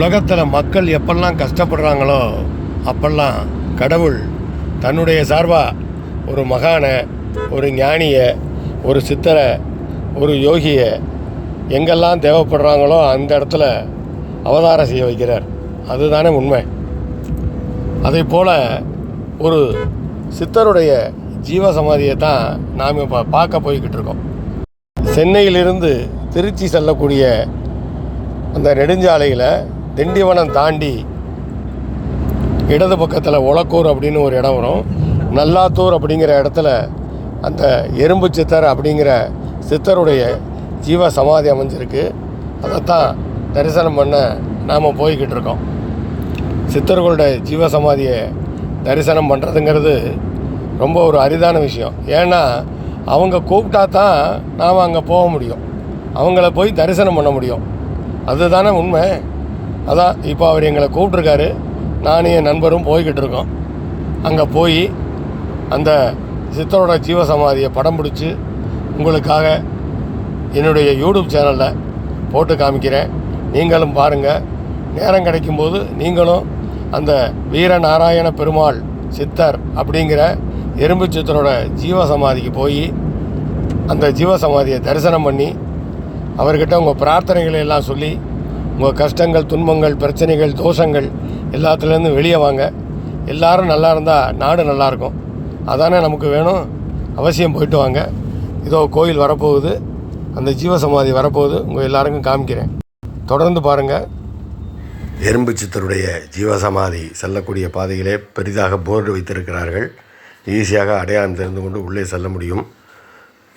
உலகத்தில் மக்கள் எப்பெல்லாம் கஷ்டப்படுறாங்களோ அப்பெல்லாம் கடவுள் தன்னுடைய சார்பாக ஒரு மகானை ஒரு ஞானியை ஒரு சித்தரை ஒரு யோகியை எங்கெல்லாம் தேவைப்படுறாங்களோ அந்த இடத்துல அவதாரம் செய்ய வைக்கிறார். அதுதானே உண்மை. அதே போல் ஒரு சித்தருடைய ஜீவ சமாதியை தான் நாம் இப்போ பார்க்க போய்கிட்டு இருக்கோம். சென்னையிலிருந்து திருச்சி செல்லக்கூடிய அந்த நெடுஞ்சாலையில் திண்டிவனம் தாண்டி இடது பக்கத்தில் உலக்கூர் அப்படின்னு ஒரு இடம் வரும். நல்லாத்தூர் அப்படிங்கிற இடத்துல அந்த எறும்பு சித்தர் அப்படிங்கிற சித்தருடைய ஜீவ சமாதி அமைஞ்சிருக்கு. அதைத்தான் தரிசனம் பண்ண நாம் போய்கிட்டு இருக்கோம். சித்தர்களுடைய ஜீவ சமாதியை தரிசனம் பண்ணுறதுங்கிறது ரொம்ப ஒரு அரிதான விஷயம். ஏன்னா அவங்க கூப்பிட்டா தான் நாம் அங்கே போக முடியும். அவங்கள போய் தரிசனம் பண்ண முடியும். அதுதானே உண்மை. அதான் இப்போ அவர் எங்களை கூப்பிட்ருக்காரு நானும் என் நண்பரும் போய்கிட்டு இருக்கோம். அங்கே போய் அந்த சித்தரோட ஜீவசமாதியை படம் பிடிச்சி உங்களுக்காக என்னுடைய யூடியூப் சேனலில் போட்டு காமிக்கிறேன். நீங்களும் பாருங்கள் நேரம் கிடைக்கும்போது நீங்களும் அந்த வீரநாராயண பெருமாள் சித்தர் அப்படிங்கிற எறும்பு சித்தரோட ஜீவசமாதிக்கு போய் அந்த ஜீவசமாதியை தரிசனம் பண்ணி அவர்கிட்ட உங்கள் பிரார்த்தனைகளை எல்லாம் சொல்லி உங்கள் கஷ்டங்கள் துன்பங்கள் பிரச்சனைகள் தோஷங்கள் எல்லாத்துலேருந்து வெளியே வாங்க. எல்லாரும் நல்லா இருந்தால் நாடு நல்லாயிருக்கும் அதானே நமக்கு வேணும்? அவசியம் போயிட்டு வாங்க. இதோ கோயில் வரப்போகுது. அந்த ஜீவசமாதி வரப்போகுது. உங்கள் எல்லாருக்கும் காமிக்கிறேன். தொடர்ந்து பாருங்கள் எறும்பு சித்தருடைய ஜீவசமாதி செல்லக்கூடிய பாதையிலே பெரிதாக போர்டு வைத்திருக்கிறார்கள். ஈஸியாக அடையாளம் தெரிந்து கொண்டு உள்ளே செல்ல முடியும்.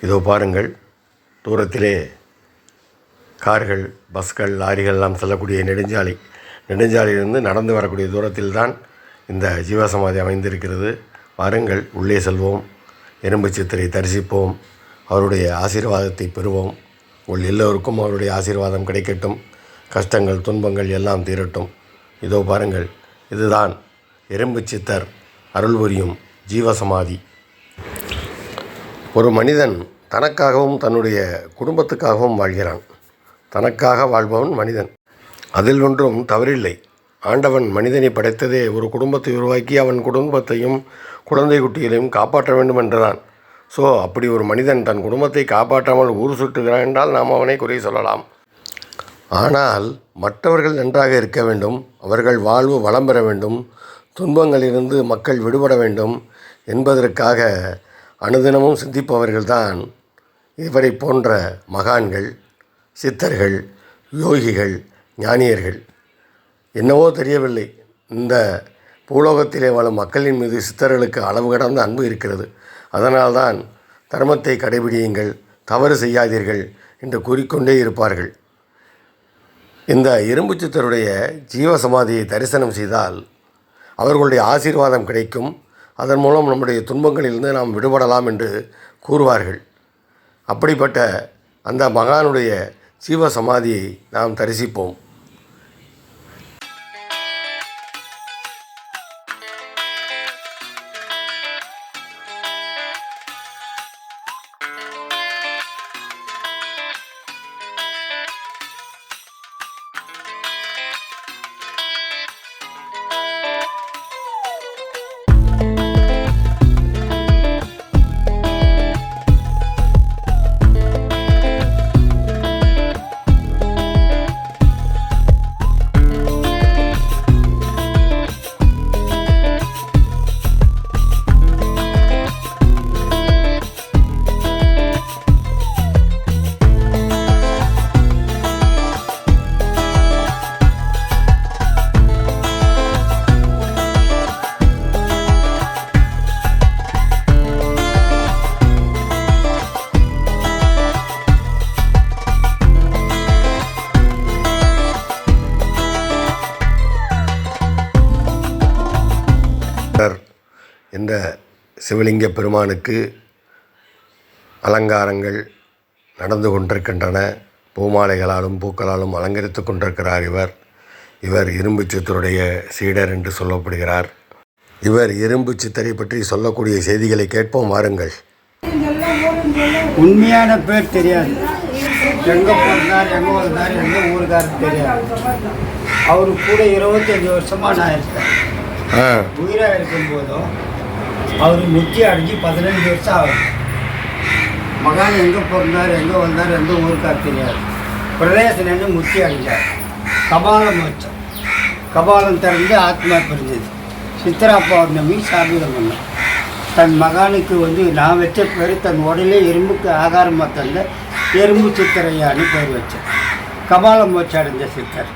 இதோ பாருங்கள். தூரத்திலே கார்கள் பஸ்கள் லாரிகள் எல்லாம் செல்லக்கூடிய நெடுஞ்சாலை. நெடுஞ்சாலையிலிருந்து நடந்து வரக்கூடிய தூரத்தில் தான் இந்த ஜீவசமாதி அமைந்திருக்கிறது. வாருங்கள் உள்ளே செல்வோம். எறும்பு சித்தரை தரிசிப்போம். அவருடைய ஆசீர்வாதத்தை பெறுவோம். உங்கள் எல்லோருக்கும் அவருடைய ஆசீர்வாதம் கிடைக்கட்டும். கஷ்டங்கள் துன்பங்கள் எல்லாம் தீரட்டும். இதோ பாருங்கள் இதுதான் எறும்பு சித்தர் அருள் புரியும் ஜீவசமாதி. ஒரு மனிதன் தனக்காகவும் தன்னுடைய குடும்பத்துக்காகவும் வாழ்கிறான். தனக்காக வாழ்பவன் மனிதன். அதில் ஒன்றும் தவறில்லை. ஆண்டவன் மனிதனை படைத்ததே ஒரு குடும்பத்தை உருவாக்கி அவன் குடும்பத்தையும் குழந்தை குட்டிகளையும் காப்பாற்ற வேண்டும் என்றுதான். ஸோ அப்படி ஒரு மனிதன் தன் குடும்பத்தை காப்பாற்றாமல் ஊர் சுட்டுகிறான் என்றால் நாம் அவனை குறை சொல்லலாம். ஆனால் மற்றவர்கள் நன்றாக இருக்க வேண்டும் அவர்கள் வாழ்வு வளம் பெற வேண்டும் துன்பங்களிலிருந்து மக்கள் விடுபட வேண்டும் என்பதற்காக அனுதினமும் சிந்திப்பவர்கள்தான் இவரை போன்ற மகான்கள் சித்தர்கள் யோகிகள் ஞானியர்கள். என்னவோ தெரியவில்லை. இந்த பூலோகத்திலே வாழும் மக்களின் மீது சித்தர்களுக்கு அளவு கடந்த அன்பு இருக்கிறது. அதனால்தான் தர்மத்தை கடைபிடியுங்கள் தவறு செய்யாதீர்கள் என்று கூறிக்கொண்டே இருப்பார்கள். இந்த இரும்பு சித்தருடைய ஜீவசமாதியை தரிசனம் செய்தால் அவர்களுடைய ஆசீர்வாதம் கிடைக்கும். அதன் மூலம் நம்முடைய துன்பங்களிலிருந்து நாம் விடுபடலாம் என்று கூறுவார்கள். அப்படிப்பட்ட அந்த மகானுடைய ஜீவசமாதியை நாம் தரிசிப்போம். சிவலிங்க பெருமானுக்கு அலங்காரங்கள் நடந்து கொண்டிருக்கின்றன. பூமாலைகளாலும் பூக்களாலும் அலங்கரித்து கொண்டிருக்கிறார் இவர். இவர் இரும்பு சித்தருடைய சீடர் என்று சொல்லப்படுகிறார். இவர் இரும்பு சித்தரை பற்றி சொல்லக்கூடிய செய்திகளை கேட்போம் வாருங்கள். உண்மையான பேர் தெரியாது. எங்கே பிறந்தார் எங்கே வந்தார் எந்த ஊருக்காரர் தெரியாது. அவர் கூட இருபத்தஞ்சி வருஷமாக நான் இருக்கேன். உயிராக இருக்கும்போதும் அவர் முத்தி அடைஞ்சு பதினஞ்சு வருஷம் ஆகும் மகான் எங்கே பிறந்தார் எங்கே வந்தார் எந்த ஊருக்கார் தெரியாது. பிரதேசலேருந்து முத்தி அடைஞ்சார் கபாலம் வச்சோம் கபாலம் திறந்து ஆத்மா பிரிஞ்சது. சித்ரா பௌர்ணமி சாபிதம் பண்ணோம் தன் மகானுக்கு வந்து நான் வச்ச பேர் தன் உடலே எறும்புக்கு ஆகாரமாக தந்த எறும்பு சித்திரையான்னு பேர் வச்சேன் கபாலம் வச்சு அடைஞ்ச சித்தர்.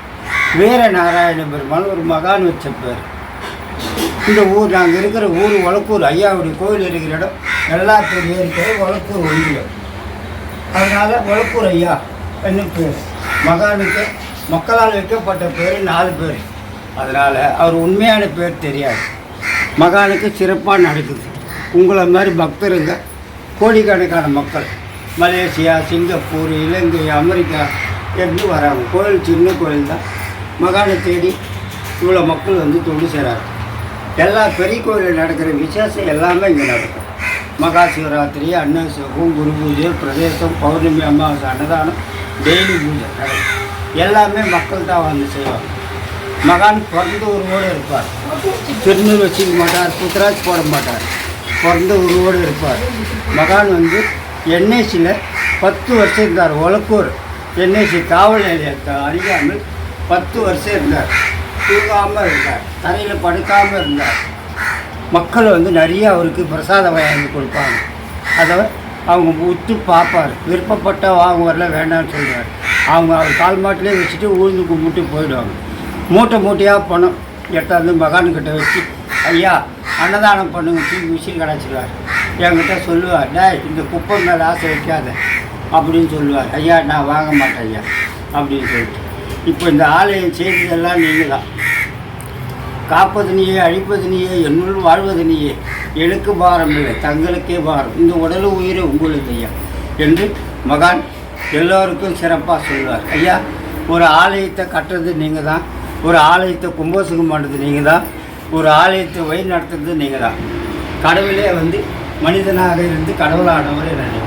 வீர நாராயண பெருமாள் ஒரு மகான் வச்ச பேர். இந்த ஊர் நாங்கள் இருக்கிற ஊர் வழக்கூர் ஐயாவுடைய கோவில் இருக்கிற இடம் எல்லாத்தையும் இருக்கிற வழக்கூர் ஒன்றியம். அதனால் வழக்கூர் ஐயா என்ன பேர். மகானுக்கு மக்களால் வைக்கப்பட்ட பேர் நாலு பேர். அதனால் அவர் உண்மையான பேர் தெரியாது. மகானுக்கு சிறப்பாக நடக்குது. உங்களை மாதிரி பக்தருங்க கோடிக்கணக்கான மக்கள். மலேசியா சிங்கப்பூர் இலங்கை அமெரிக்கா என்று வராங்க. கோயில் சின்ன கோயில் தான் மகானை தேடி இவ்வளோ மக்கள் வந்து தொண்டு செய்கிறாங்க எல்லா பெரிய கோயிலில் நடக்கிற விசேஷம் எல்லாமே இங்கே நடக்கும். மகா சிவராத்திரி அன்னசகம் குரு பூஜை பிரதேசம் பௌர்ணமி அமாவாசை அன்னதானம் டெய்லி பூஜை நடக்கும் எல்லாமே மக்கள் தான் வந்து செய்வாங்க. மகான் பிறந்த உருவோடு இருப்பார். திருநூறு வச்சுக்க மாட்டார் புத்தராஜ் போட மாட்டார். பிறந்த உருவோடு இருப்பார். மகான் வந்து என்ஐசியில் பத்து வருஷம் இருந்தார். ஒலக்கூர் என்ஐசி காவல் நிலையத்தை அறியாமல் பத்து வருஷம் இருந்தார். தூங்காமல் இருந்தார். தரையில் படுக்காமல் இருந்தார். மக்கள் வந்து நிறைய அவருக்கு பிரசாதம் வாங்கி கொடுப்பாங்க. அதை அவங்க உத்து பார்ப்பார். விருப்பப்பட்ட வாங்க வரல வேண்டாம்னு சொல்லுவார் அவங்க அவர் கால் மாட்டிலே வச்சுட்டு உழுந்து கும்பிட்டு போயிடுவாங்க. மூட்டை மூட்டையாக பணம் எட்டாந்து மகான்கிட்ட வச்சு ஐயா அன்னதானம் பண்ணுங்க தூக்கி விசில் கிடச்சிடுவார் என்கிட்ட சொல்லுவார் டே இந்த குப்பை மேலே ஆசை வைக்காத. அப்படின்னு சொல்லுவார். ஐயா நான் வாங்க மாட்டேன் ஐயா. அப்படின்னு சொல்லிட்டு. இப்போ இந்த ஆலயம் செய்ததெல்லாம் நீங்கள் தான் காப்பது நீயே அழிப்பது நீயே என்னுள் வாழ்வது நீயே. எனக்கு பாரம் இல்லை தங்களுக்கே பாரம். இந்த உடல் உயிரை உங்களுக்கு ஐயா என்று மகான் எல்லோருக்கும் சிறப்பாக சொல்லுவார். ஐயா ஒரு ஆலயத்தை கட்டுறது நீங்கள் தான் ஒரு ஆலயத்தை கும்பாசுகம் பண்ணுறது நீங்கள் தான் ஒரு ஆலயத்தை வழி நடத்துறது நீங்கள் தான் கடவுளே வந்து மனிதனாக இருந்து கடவுளானவர் என்னுடைய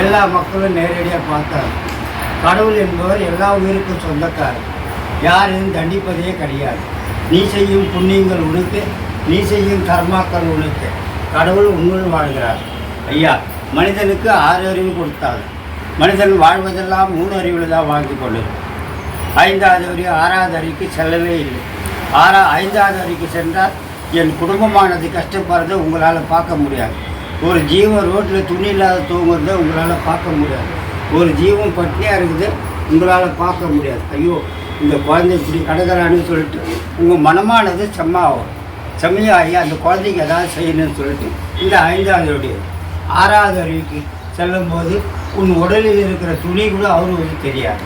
எல்லா மக்களும் நேரடியாக பார்த்தார் கடவுள் என்பவர் எல்லா உயிருக்கும் சொந்தக்காரர். யாரையும் தண்டிப்பதே கிடையாது. நீ செய்யும் புண்ணியங்கள் உனக்கு நீ செய்யும் கர்மாக்கள் உனக்கு. கடவுள் உன்னுள் வாழ்கிறார். ஐயா மனிதனுக்கு ஆறு அறிவு கொடுத்தார் மனிதன் வாழ்வதெல்லாம் மூணு அறிவில் தான் வாழ்ந்து கொண்டிருக்கும் ஐந்தாவது அறிவு ஆறாவது அறிவுக்கு செல்லவே இல்லை. ஆறா ஐந்தாவது அறிவுக்கு சென்றால் என் குடும்பமானது கஷ்டப்படுறதை உங்களால் பார்க்க முடியாது. ஒரு ஜீவன் ரோட்டில் துணி இல்லாத தூங்குறதை உங்களால் பார்க்க முடியாது. ஒரு ஜீவம் பட்டினியாக இருக்குது உங்களால் பார்க்க முடியாது. ஐயோ இந்த குழந்தை இப்படி கிடக்கிறான்னு சொல்லிட்டு உங்கள் மனமானது செம்மாகும். செம்மையாகி அந்த குழந்தைக்கு ஏதாவது செய்யணும்னு சொல்லிட்டு இந்த ஐந்தாவது அறிவு ஆறாவது அறிவுக்கு செல்லும்போது உன் உடலில் இருக்கிற துணி கூட அவருக்கு தெரியாது.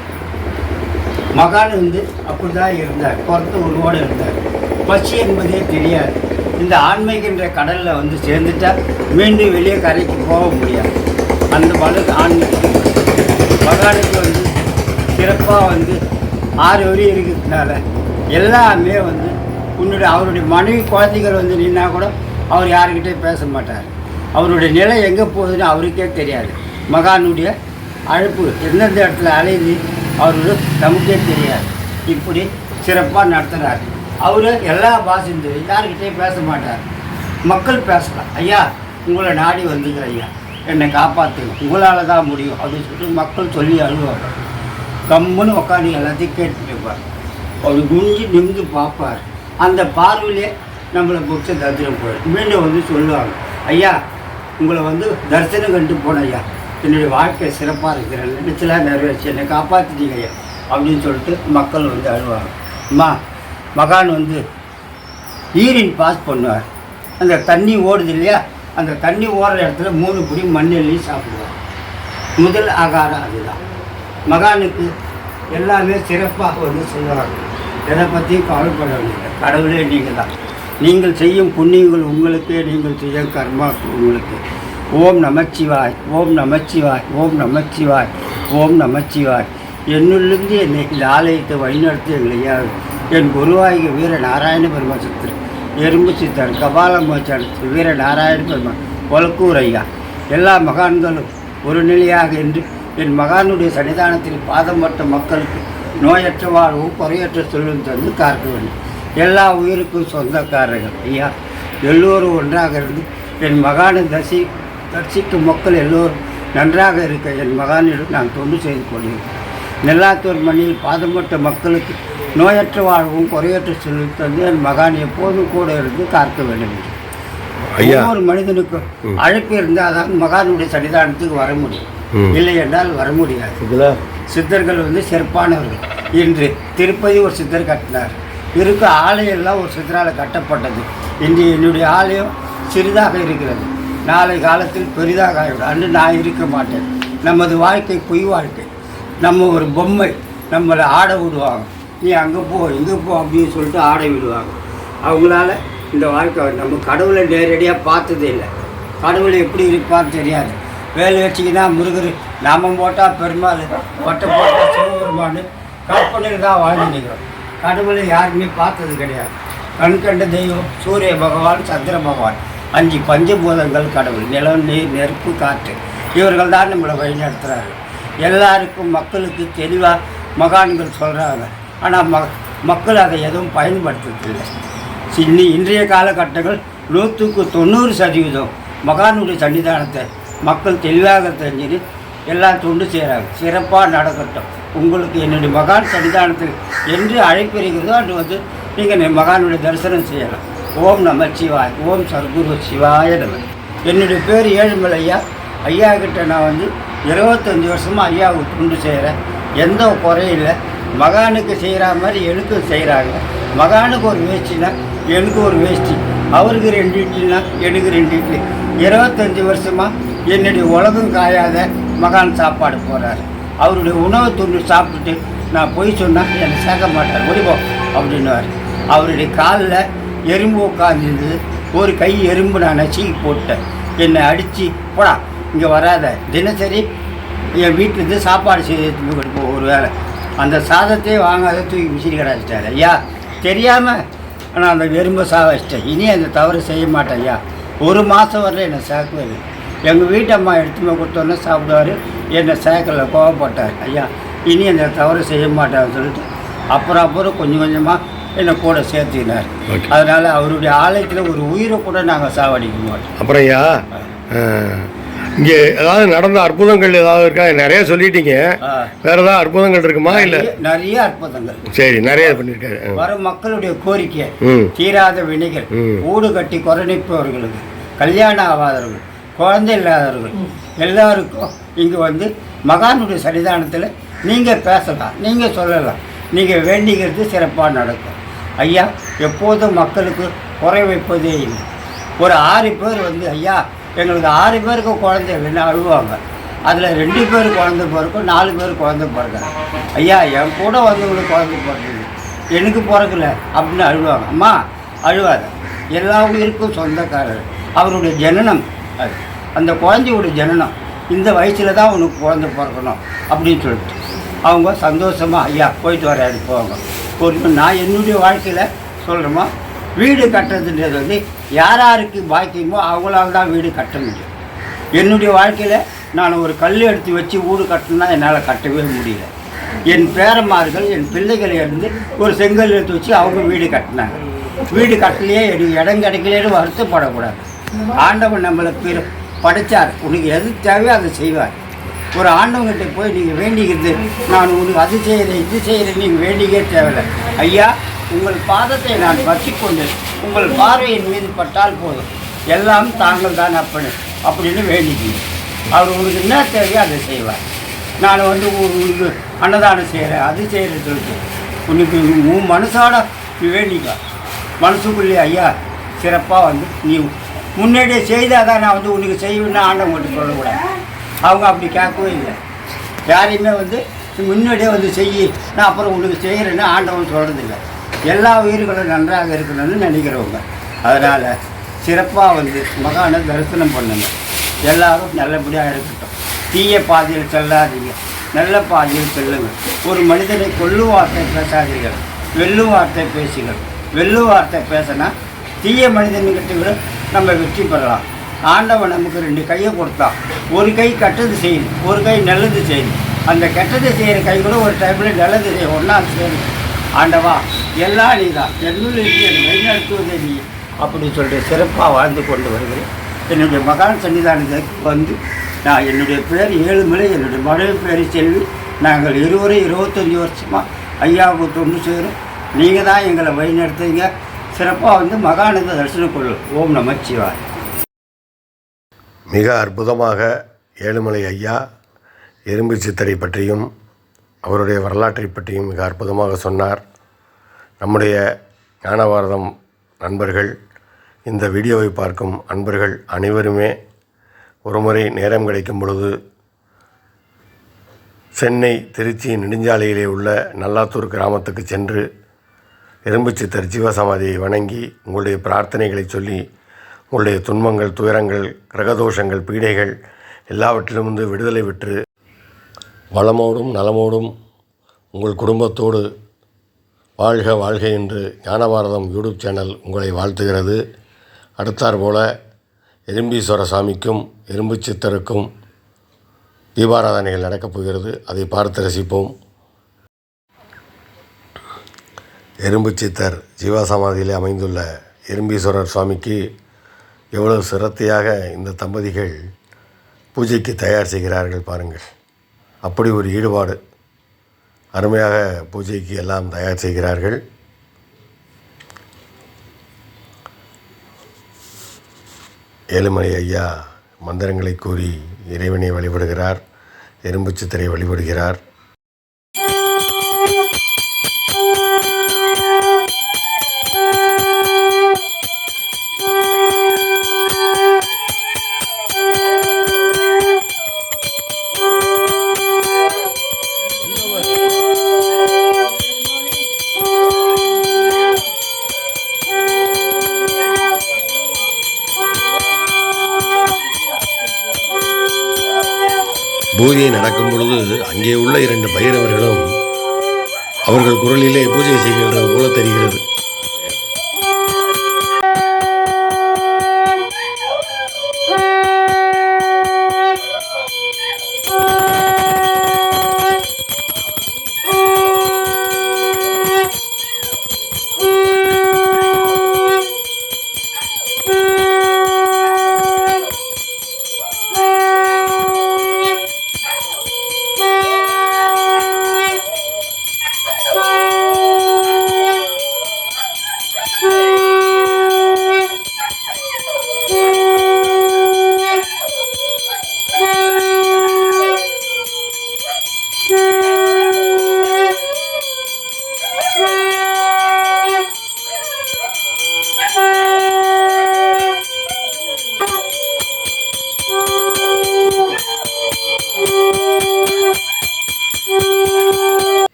மகான் வந்து அப்படி தான் இருந்தார். குறத்து உருவோடு இருந்தார். பசி என்பதே தெரியாது. இந்த ஆன்மீகன்ற கடலில் வந்து சேர்ந்துட்டா மீண்டும் வெளியே கரைக்கு போக முடியாது. அந்த மனு ஆண்மை பகவானுக்கு வந்து சிறப்பாக வந்து ஆறு வரி இருக்கிறதுனால எல்லாமே வந்து உன்னுடைய அவருடைய மனைவி குழந்தைகள் வந்து நின்னா கூட அவர் யாருக்கிட்டே பேச மாட்டார். அவருடைய நிலை எங்கே போகுதுன்னு அவருக்கே தெரியாது. மகானுடைய அழைப்பு எந்தெந்த இடத்துல அலையுது அவருக்கு நமக்கே தெரியாது. இப்படி சிறப்பாக நடத்துகிறார் அவர் எல்லா பாசிந்து யாருக்கிட்டே பேச மாட்டார். மக்கள் பேசலாம். ஐயா உங்களை நாடி வந்துக்கிற ஐயா. என்னை காப்பாற்று உங்களால் தான் முடியும். அப்படின்னு சொல்லிட்டு மக்கள் சொல்லி அழுவாங்க. கம்முன்னு உட்காந்து எல்லாத்தையும் கேட்டுட்டு இருப்பார். அவர் குஞ்சு நிமிந்து பார்ப்பார். அந்த பார்வையிலே நம்மளை பிடிச்ச தரிசனம் போயிடும் மீண்டும் வந்து சொல்லுவாங்க ஐயா உங்களை வந்து தரிசனம் கண்டு போனேன் ஐயா என்னுடைய வாழ்க்கை சிறப்பாக இருக்கிறேன் நினைச்சலாம் நிறைவேற்றி என்னை காப்பாற்றிட்டீங்க ஐயா. அப்படின்னு சொல்லிட்டு மக்கள் வந்து அழுவாங்க. அம்மா மகான் வந்து ஈரின் பாஸ் பண்ணுவார். அந்த தண்ணி ஓடுது இல்லையா? அந்த தண்ணி ஓடுற இடத்துல மூணு பிடி மண்ணெல்லி சாப்பிடுவார். முதல் ஆகாரம் அதுதான். மகானுக்கு எல்லாமே சிறப்பாக வந்து செய்வார்கள் எதை பற்றியும் கவலைப்பட வேண்டியது கடவுளே நீங்கள் தான் நீங்கள் செய்யும் புண்ணியங்கள் உங்களுக்கே நீங்கள் செய்யும் கர்மா உங்களுக்கு. ஓம் நமச்சிவாய் ஓம் நமச்சிவாய் ஓம் நமச்சிவாய் ஓம் நமச்சிவாய். என்னுள்ளிருந்து என்னை இந்த ஆலயத்தை வழிநடத்தி எங்களையா என் குருவாகிய வீர நாராயண பெருமா எறும்பு சித்தர் கபாலமோச்சான் வீர நாராயண பெருமா ஒலக்கூர் ஐயா எல்லா மகான்களும் ஒரு நிலையாக என்று என் மகானுடைய சன்னிதானத்தில் பாதம் பட்ட மக்களுக்கு நோயற்ற வாழ்வும் குறையற்ற சொல்லும் தந்து காக்க வேண்டும். எல்லா உயிருக்கும் சொந்தக்காரர்கள். ஐயா எல்லோரும் ஒன்றாக இருந்து என் மகானை தரிசி தரிசிக்கும் மக்கள் எல்லோரும் நன்றாக இருக்க என் மகானிடம் நான் தொண்டு செய்து கொள்கிறேன். நெல்லாத்தூர் மண்ணில் பாதம்பட்ட மக்களுக்கு நோயற்ற வாழ்வும் குறையற்ற செல்வம் தந்து என் மகான் எப்போதும் கூட இருந்து காக்க வேண்டும். ஒவ்வொரு மனிதனுக்கும் அழைப்பு இருந்தால் தான் மகானுடைய சன்னிதானத்துக்கு வர முடியும். இல்லை என்றால் வர முடியாது. இதில்? சித்தர்கள் வந்து சிறப்பானவர்கள் இன்று திருப்பதி ஒரு சித்தர் கட்டினார். இருக்க ஆலயம் எல்லாம் ஒரு சித்தரால் கட்டப்பட்டது. இன்று என்னுடைய ஆலயம் சிறிதாக இருக்கிறது. நாளை காலத்தில் பெரிதாக ஆகிவிடும். அன்று நான் இருக்க மாட்டேன். நமது வாழ்க்கை பொய் வாழ்க்கை. நம்ம ஒரு பொம்மை நம்மளை ஆட விடுவாங்க. நீ அங்கே போ இங்கே போ அப்படின்னு சொல்லிட்டு ஆட விடுவாங்க. அவங்களால இந்த வாழ்க்கை நம்ம கடவுளை நேரடியாக பார்த்ததே இல்லை. கடவுள் எப்படி இருப்பான்னு தெரியாது. வேலை வச்சிங்கன்னா முருகர் நாமம் போட்டால் பெருமாள் வட்டம் போட்டால் சிவபெருமானு கற்பனையில் தான் வாழ்ந்துருக்கிறோம் கடவுளை யாருமே பார்த்தது கிடையாது. கண் கண்ட தெய்வம் சூரிய பகவான் சந்திர பகவான். அஞ்சு பஞ்சபூதங்கள் கடவுள் நிலம் நீர் நெருப்பு காற்று. இவர்கள் தான் நம்மளை வழிநடத்துகிறார்கள் எல்லாருக்கும் மக்களுக்கு தெளிவாக மகான்கள் சொல்கிறாங்க ஆனால் ம மக்கள் அதை எதுவும் பயன்படுத்துறதில்லை இன்னி இன்றைய காலகட்டங்கள் நூற்றுக்கு தொண்ணூறு சதவீதம் மகானுடைய சன்னிதானத்தை மக்கள் தெளிவாக தெரிஞ்சுட்டு எல்லாம் தொண்டு செய்கிறாங்க சிறப்பாக நடக்கட்டும். உங்களுக்கு என்னுடைய மகான் சன்னிதானத்தில் என்று அழைப்பு இருக்கிறதோ அன்று வந்து நீங்கள் மகானுடைய தரிசனம் செய்யலாம். ஓம் நம சிவாய் ஓம் சர்க்குரு சிவாய நம. என்னுடைய பேர் ஏழுமலை ஐயா ஐயா கிட்ட நான் வந்து இருபத்தஞ்சி வருஷமாக ஐயாவுக்கு துண்டு செய்கிறேன் எந்த குறையும் இல்லை. மகானுக்கு செய்கிற மாதிரி எனக்கும் செய்கிறாங்க மகானுக்கு ஒரு வேஷ்டினா எனக்கு ஒரு வேஷ்டி. அவருக்கு ரெண்டு இட்லினா எனக்கு ரெண்டு இட்லி. இருபத்தஞ்சி வருஷமாக என்னுடைய உலகம் காயாத மகான் சாப்பாடு போகிறாரு அவருடைய உணவு துண்டு சாப்பிட்டுட்டு நான் போய் சொன்னால் என்னை சேர்க்க மாட்டார். முடிவோம் அப்படின்னுவார். அவருடைய காலில் எறும்பு உட்காந்துருந்தது ஒரு கை எறும்பு நான் நசுக்கி போட்டேன். என்னை அடித்து போடா இங்கே வராத. தினசரி என் வீட்டிலேருந்து சாப்பாடு செய்து எடுத்துட்டு கொடுப்போம் ஒரு வேளை. அந்த சாதத்தையே வாங்காத தூக்கி விசிறி கிடாச்சிட்டாரு ஐயா தெரியாமல் நான் அந்த எறும்பை சா வச்சிட்டேன். இனி அந்த தவறு செய்ய மாட்டேன் ஐயா. ஒரு மாதம் வரல என்னை சேர்க்கவே இல்லை எங்கள் வீட்டம்மா எடுத்துமே கொடுத்தோன்னே சாப்பிடுவார். என்னை சேர்க்கல கோவப்பட்டார். ஐயா இனி அந்த தவறு செய்ய மாட்டேன்னு சொல்லிட்டு அப்புறம் அப்புறம் கொஞ்சம் கொஞ்சமாக என்னை கூட சேர்த்துக்கினார். Okay. அதனால் அவருடைய ஆலயத்தில் ஒரு உயிரை கூட நாங்கள் சாவடிக்க மாட்டோம். அப்புறம் ஐயா இங்கே ஏதாவது நடந்த அற்புதங்கள் ஏதாவது இருக்கா? நிறைய சொல்லிட்டீங்க. வேற ஏதாவது அற்புதங்கள் இருக்குமா? இல்லை. நிறைய- அற்புதங்கள் சரி நிறைய பண்ணியிருக்காரு. ஆ. வரும் மக்களுடைய கோரிக்கை தீராத வினைகள். ஊடு கட்டி குறைநிற்பவர்களுக்கு கல்யாணம் ஆகாதவர்கள் குழந்தை இல்லாதவர்கள் எல்லாருக்கும் இங்கே வந்து மகானுடைய சன்னிதானத்தில் நீங்கள் பேசலாம் நீங்கள் சொல்லலாம். நீங்கள் வேண்டிக்கிறது சிறப்பாக நடக்கும். ஐயா எப்போதும் மக்களுக்கு குறை வைப்பதே இல்லை. ஒரு ஆறு பேர் வந்து ஐயா எங்களுக்கு ஆறு பேருக்கு குழந்தை வேணும் அழுவாங்க. அதில் ரெண்டு பேர் குழந்தை பிறக்கும் நாலு பேர் குழந்தை பிறக்காங்க ஐயா என் கூட வந்தவங்களுக்கு குழந்தை பிறக்குது. எனக்கு பிறக்கல அப்படின்னு அழுவாங்க. அம்மா அழுவாத. எல்லா உயிருக்கும் சொந்தக்காரர். அவருடைய ஜனனம் அது. அந்த குழந்தையோட ஜனனம். இந்த வயசில் தான் உனக்கு குழந்தை பிறக்கணும் அப்படின்னு சொல்லிட்டு. அவங்க சந்தோஷமாக ஐயா போயிட்டு வர போவாங்க ஒரு நான் என்னுடைய வாழ்க்கையில் சொல்கிறோமா வீடு கட்டுறதுன்றது வந்து யார் யாருக்கு பாக்கியமோ அவங்களால தான் வீடு கட்ட முடியும். என்னுடைய வாழ்க்கையில் நான் ஒரு கல் எடுத்து வச்சு வீடு கட்டணும்னா என்னால் கட்டவே முடியல. என் பேரന്മാர்கள் என் பிள்ளைகளை இருந்து ஒரு செங்கல் எடுத்து வச்சு அவங்க வீடு கட்டினாங்க. வீடு கட்டலையே எனக்கு இடம் கிடைக்கலையேன்னு வருத்தப்படக்கூடாது. ஆண்டவன் நம்மளை பேர் படைச்சார். உனக்கு எது தேவையோ அதை செய்வார். ஒரு ஆண்டவங்கிட்ட போய் நீங்கள் வேண்டிக்கிறது நான் உனக்கு அது செய்கிறேன் இது செய்கிறேன் நீங்கள் வேண்டிக்கவே தேவையில்லை. ஐயா உங்கள் பாதத்தை நான் வச்சிக்கொண்டு உங்கள் பார்வையின் மீது பட்டால் போதும். எல்லாம் தாங்கள் தான் அப்பனு அப்படின்னு வேண்டிக்கணும் அவர் உங்களுக்கு என்ன தேவையோ அதை செய்வார். நான் வந்து உ- உனக்கு அன்னதானம் செய்கிறேன் அது செய்கிறேன்னு சொல்லிட்டு உனக்கு உன் மனசாட நீ வேண்டிக்கோ. மனசுக்குள்ளே ஐயா சிறப்பாக வந்து நீ முன்னாடியே செய்தால் தான் நான் வந்து உனக்கு செய்வேன்னு ஆண்டவங்கள்ட்ட சொல்லக்கூடாது. அவங்க அப்படி கேட்கவே இல்லை. யாரையுமே வந்து முன்னாடியே வந்து செய் நான் அப்புறம் உனக்கு செய்கிறேன்னு ஆண்டவன் சொல்கிறதில்லை எல்லா உயிர்களும் நன்றாக இருக்கணும்னு நினைக்கிறவங்க. அதனால் சிறப்பாக வந்து மகானை தரிசனம் பண்ணுங்க. எல்லாரும் நல்லபடியாக இருக்கட்டும். தீய பாதையில் செல்லாதீங்க. நல்ல பாதையில் செல்லுங்கள் ஒரு மனிதனை கொல்லும் வார்த்தை பேசாதீர்கள். வெல்லும் வார்த்தை பேசுங்கள். வெல்லும் வார்த்தை பேசினா தீய மனிதன்கிட்ட விட நம்ம வெற்றி பெறலாம். ஆண்டவன் நமக்கு ரெண்டு கையை கொடுத்தான் ஒரு கை கெட்டது செய்யுது ஒரு கை நல்லது செய்யுது அந்த கெட்டது செய்கிற கை கூட ஒரு டைமில் நல்லது செய்யும். ஒன்றா செய்யணும் ஆண்டவா எல்லாம் நீ தான் என்னுள் இருந்து என்னை வழிநடத்துவதே நீ அப்படின்னு சொல்லிட்டு சிறப்பாக வாழ்ந்து கொண்டு வருகிறேன். என்னுடைய மகான் சன்னிதானத்துக்கு வந்து நான் என்னுடைய பேர் ஏழுமலை என்னுடைய மனைவி பேர் செல்வி நாங்கள் இருவரும் இருபத்தஞ்சி வருஷமாக ஐயாவுக்கு தொண்டு செய்கிறோம். நீங்கள் தான் எங்களை வழிநடத்துங்க சிறப்பாக வந்து மகானந்த தரிசனம் கொள்ளும். ஓம் நமச்சிவாய் மிக அற்புதமாக ஏழுமலை ஐயா எறும்பு சித்தரை பற்றியும் அவருடைய வரலாற்றை பற்றியும் மிக அற்புதமாக சொன்னார். நம்முடைய ஞானபாரதம் நண்பர்கள் இந்த வீடியோவை பார்க்கும் அன்பர்கள் அனைவருமே ஒருமுறை நேரம் கிடைக்கும் பொழுது சென்னை திருச்சி நெடுஞ்சாலையிலே உள்ள நல்லாத்தூர் கிராமத்துக்கு சென்று எறும்புச்சித்தர் ஜீவசமாதியை வணங்கி உங்களுடைய பிரார்த்தனைகளை சொல்லி உங்களுடைய துன்பங்கள் துயரங்கள் கிரகதோஷங்கள் பீடைகள் எல்லாவற்றிலிருந்து விடுதலை பெற்று வளமோடும் நலமோடும் உங்கள் குடும்பத்தோடு வாழ்க வாழ்க என்று ஞானபாரதம் யூடியூப் சேனல் உங்களை வாழ்த்துகிறது. அடுத்தார் போல எறும்பீஸ்வர சாமிக்கும் எறும்பு சித்தருக்கும் தீபாராதனைகள் நடக்கப் போகிறது. அதை பார்த்து ரசிப்போம். எறும்பு சித்தர் ஜீவாசமாதியிலே அமைந்துள்ள எறும்பீஸ்வரர் சுவாமிக்கு எவ்வளவு சிரத்தையாக இந்த தம்பதிகள் பூஜைக்கு தயார் செய்கிறார்கள் பாருங்கள். அப்படி ஒரு ஈடுபாடு அருமையாக பூஜைக்கு எல்லாம் தயார் செய்கிறார்கள். ஏழுமலை ஐயா மந்திரங்களை கூறி இறைவனை வழிபடுகிறார் எறும்பு வழிபடுகிறார். இங்கே அங்கே உள்ள இரண்டு பைரவர்களும் அவர்கள் குரலிலே பூஜை செய்கின்றது போல தெரிகிறது.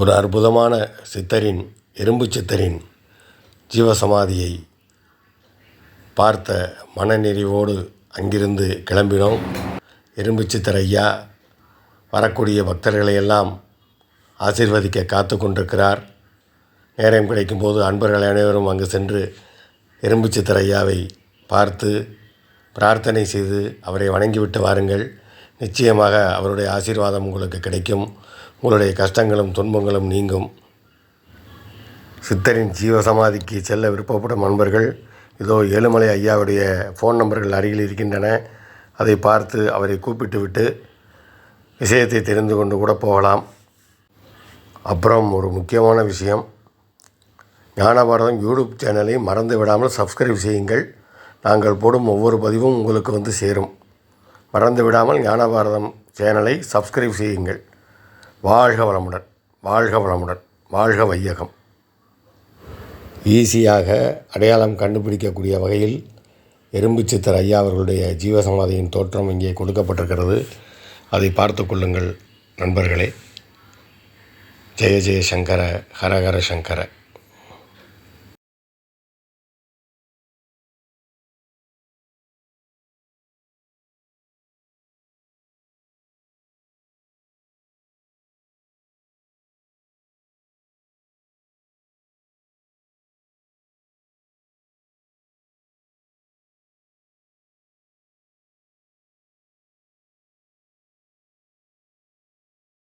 ஒரு அற்புதமான சித்தரின் எறும்பு சித்தரின் ஜீவசமாதியை பார்த்த மனநிறைவோடு அங்கிருந்து கிளம்பினோம். எறும்பு சித்தர் ஐயா வரக்கூடிய பக்தர்களை எல்லாம் ஆசீர்வதிக்க காத்து கொண்டிருக்கிறார். நேரம் கிடைக்கும்போது அன்பர்கள் அனைவரும் அங்கு சென்று எறும்பு சித்தர் ஐயாவை பார்த்து பிரார்த்தனை செய்து அவரை வணங்கிவிட்டு வாருங்கள். நிச்சயமாக அவருடைய ஆசீர்வாதம் உங்களுக்கு கிடைக்கும். உங்களுடைய கஷ்டங்களும் துன்பங்களும் நீங்கும். சித்தரின் ஜீவசமாதிக்கு செல்ல விருப்பப்படும் நண்பர்கள் இதோ ஏழுமலை ஐயாவுடைய ஃபோன் நம்பர்கள் அருகில் இருக்கின்றன. அதை பார்த்து அவரை கூப்பிட்டு விட்டு விஷயத்தை தெரிந்து கொண்டு கூட போகலாம். அப்புறம் ஒரு முக்கியமான விஷயம். ஞானபாரதம் யூடியூப் சேனலை மறந்து விடாமல் சப்ஸ்கிரைப் செய்யுங்கள். நாங்கள் போடும் ஒவ்வொரு பதிவும் உங்களுக்கு வந்து சேரும். மறந்து விடாமல் ஞானபாரதம் சேனலை சப்ஸ்கிரைப் செய்யுங்கள். வாழ்க வளமுடன் வாழ்க வளமுடன் வாழ்க வையகம். ஈஸியாக அடையாளம் கண்டுபிடிக்கக்கூடிய வகையில் எறும்பு சித்தர் ஐயா அவர்களுடைய ஜீவசமாதியின் தோற்றம் இங்கே கொடுக்கப்பட்டிருக்கிறது. அதை பார்த்து கொள்ளுங்கள் நண்பர்களே. ஜெய ஜெய சங்கர ஹரஹர சங்கர.